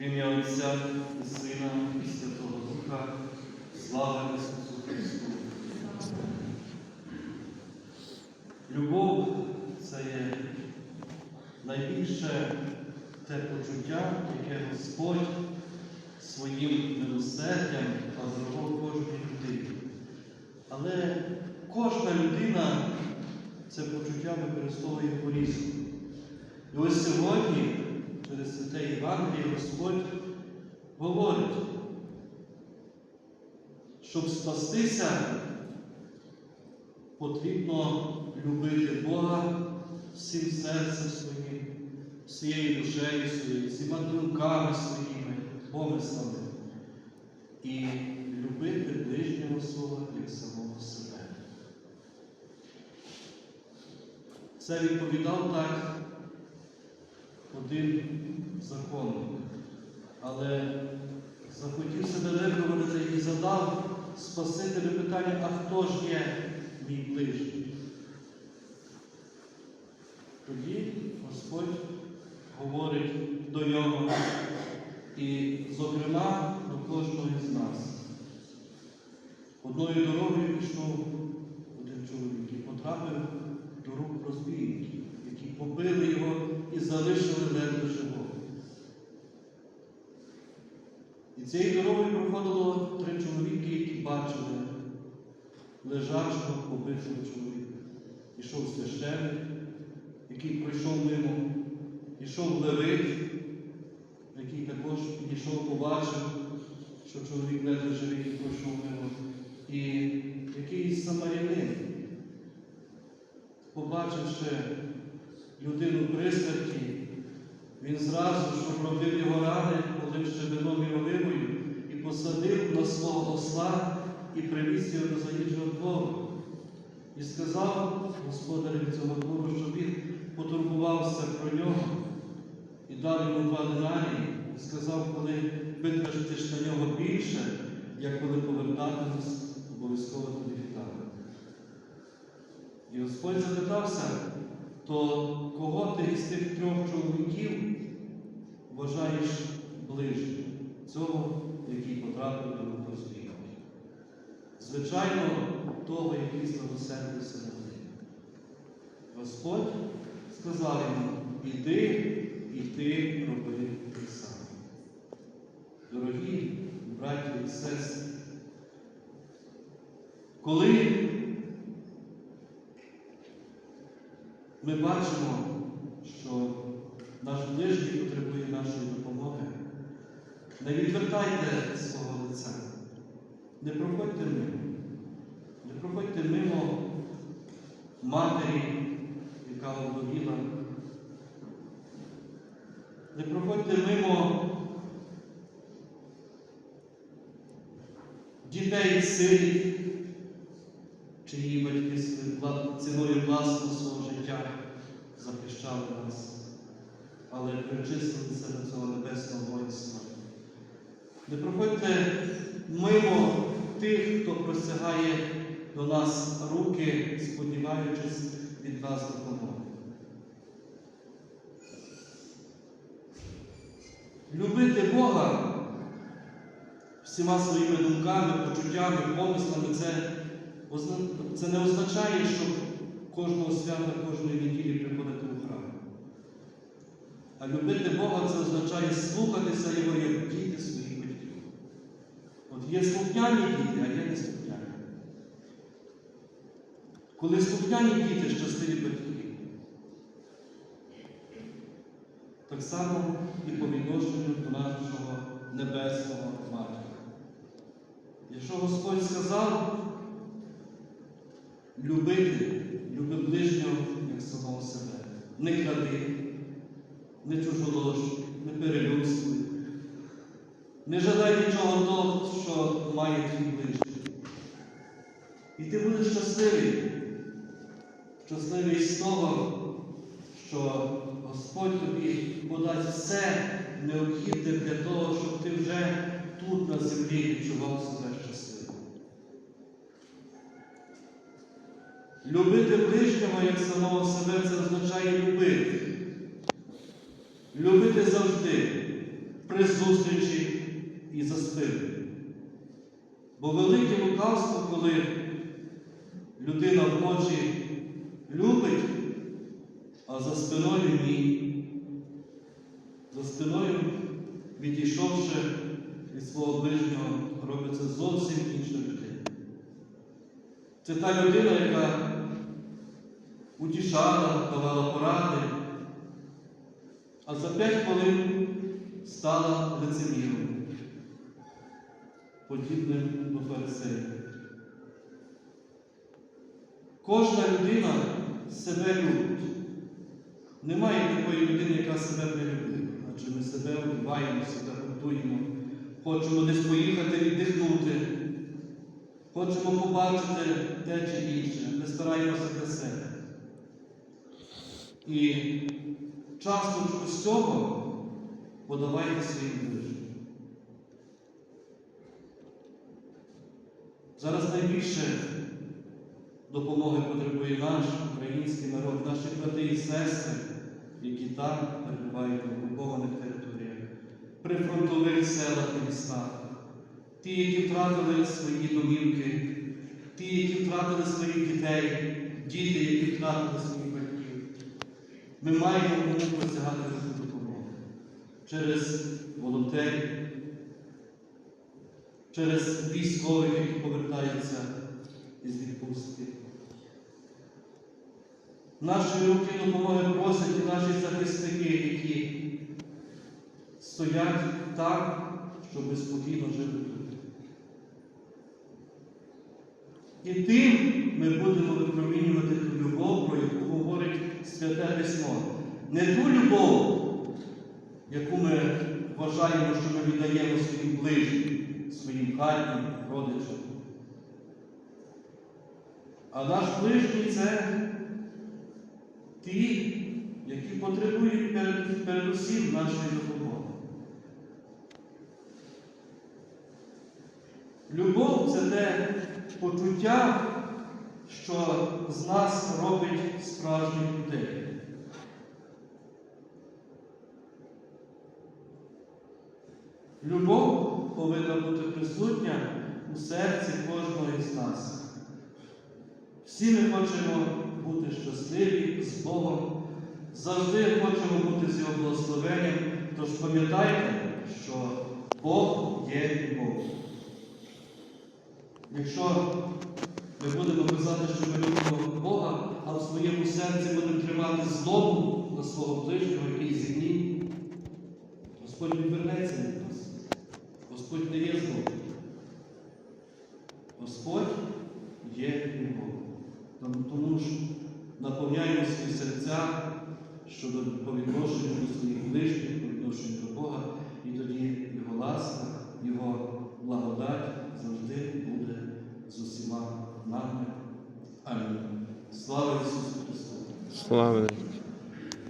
В ім'я Отця і Сина і Святого Духа, слава Ісусу Христу. Любов це є найбільше те почуття, яке Господь своїм милосердям подарував кожній людині. Але кожна людина це почуття використовує по-різному. І ось сьогодні, через святе Євангеліє, Господь говорить, щоб спастися, потрібно любити Бога всім серцем своїм, всією душею своєю, всіма думками своїми, помислами. І любити ближнього свого як самого себе. Це відповідав так один законник, але захотів себе виправити і задав Спасителю питання, а хто ж є мій ближній? Тоді Господь говорить до нього і, зокрема, до кожного з нас. Одною дорогою пішов один чоловік і потрапив до рук розбійників, які побили його і залишили ледве живого. І цією дорогою проходило три чоловіки, які бачили лежачого побитого чоловіка. Ішов священник, який пройшов мимо, ішов левит, який також підійшов, побачив, що чоловік ледве живий і пройшов мимо. І якийсь самарянин, побачивши людину при смерті, він зразу, щоб робив його рани, полив ще вином і і посадив на свого осла і привіз його до заїжджого двору. І сказав господареві цього двору, щоб він потурбувався про нього і дав йому два динарії, і сказав, коли витратиш на нього більше, як коли повертатимось, обов'язково тобі віддам. І Господь запитався, то кого ти із тих трьох чоловіків вважаєш ближнім? Цього, який потрапив до рук розбійників? Звичайно, того, який зловосердився на них. Господь сказав йому, іди і ти роби те саме. Дорогі браті і сестри, коли ми бачимо, що наш ближній потребує нашої допомоги, не відвертайте свого лиця, не проходьте мимо, не проходьте мимо матері, яка обгоріла, не проходьте мимо дітей сиріт, захищали нас, але причислилися до цього небесного воїнства. Не проходьте мимо тих, хто простягає до нас руки, сподіваючись від нас допомоги. Любити Бога всіма своїми думками, почуттями, помислами, це, це не означає, що кожного свята, кожної неділі приходити у храм. А любити Бога це означає слухатися Його як діти своїх батьків. От є слухняні діти, а є неслухняні. Коли слухняні діти щасливі батьки, так само і по відношенню до нашого небесного матері. Якщо Господь сказав любити, люби ближнього як самого себе, не кради, не чужолож, не перелюбствуй, не жадай нічого того, що має твій ближній. І ти будеш щасливий, щасливий з того, що Господь тобі подасть все необхідне для того, щоб ти вже тут на землі відчував себе Любити ближнього як самого себе це означає любити. Любити завжди, при зустрічі і за спиною. Бо велике лукавство, коли людина в очі любить, а за спиною ні. За спиною, відійшовши від свого ближнього, робиться зовсім інша людина. Це та людина, яка утішала, давала поради, а за п'ять хвилин стала лицеміром, подібним до фарисеїв. Кожна людина себе любить. Немає такої людини, яка себе не любить. Адже ми себе вбиваємо, себе готуємо, хочемо десь поїхати віддихнути, хочемо побачити те чи інше, ми стараємося для себе. І часточку з цього подавайте своїм ближнім. Зараз найбільше допомоги потребує наш український народ, наші брати і сестри, які там перебувають на окупованих територіях, при фронтових селах і містах, ті, які втратили свої домівки, ті, які втратили своїх дітей, діти, які втратили батьків. Ми маємо присягати таку допомогу через волонтерів, через військових, які повертаються із відпустки. Наші руки допомоги просять і наші захисники, які стоять так, щоб спокійно жити тут. І тим ми будемо випромінювати любов, про яку говорить Святе Письмо. Не ту любов, яку ми вважаємо, що ми віддаємо своїм ближнім, своїм хатнім, родичам. А наш ближній це ті, які потребують перед, передусім нашої допомоги. Любов це те почуття, що з нас робить справжніх людей. Любов повинна бути присутня у серці кожного із нас. Всі ми хочемо бути щасливі з Богом, завжди хочемо бути з Його благословенням, тож пам'ятайте, що Бог є любов. Якщо ми будемо казати, що ми любимо Бога, а в своєму серці будемо тримати злобу на свого ближнього, який зігнів, Господь відвернеться від нас. Господь не є злом. Господь є любов. Тому ж наповняємо свої серця щодо по відношенню до своїх ближніх, по відношенню до Бога, і тоді Його ласка, Його благодать завжди буде з усіма нами. Амінь. Слава Ісусу Христу! Слава.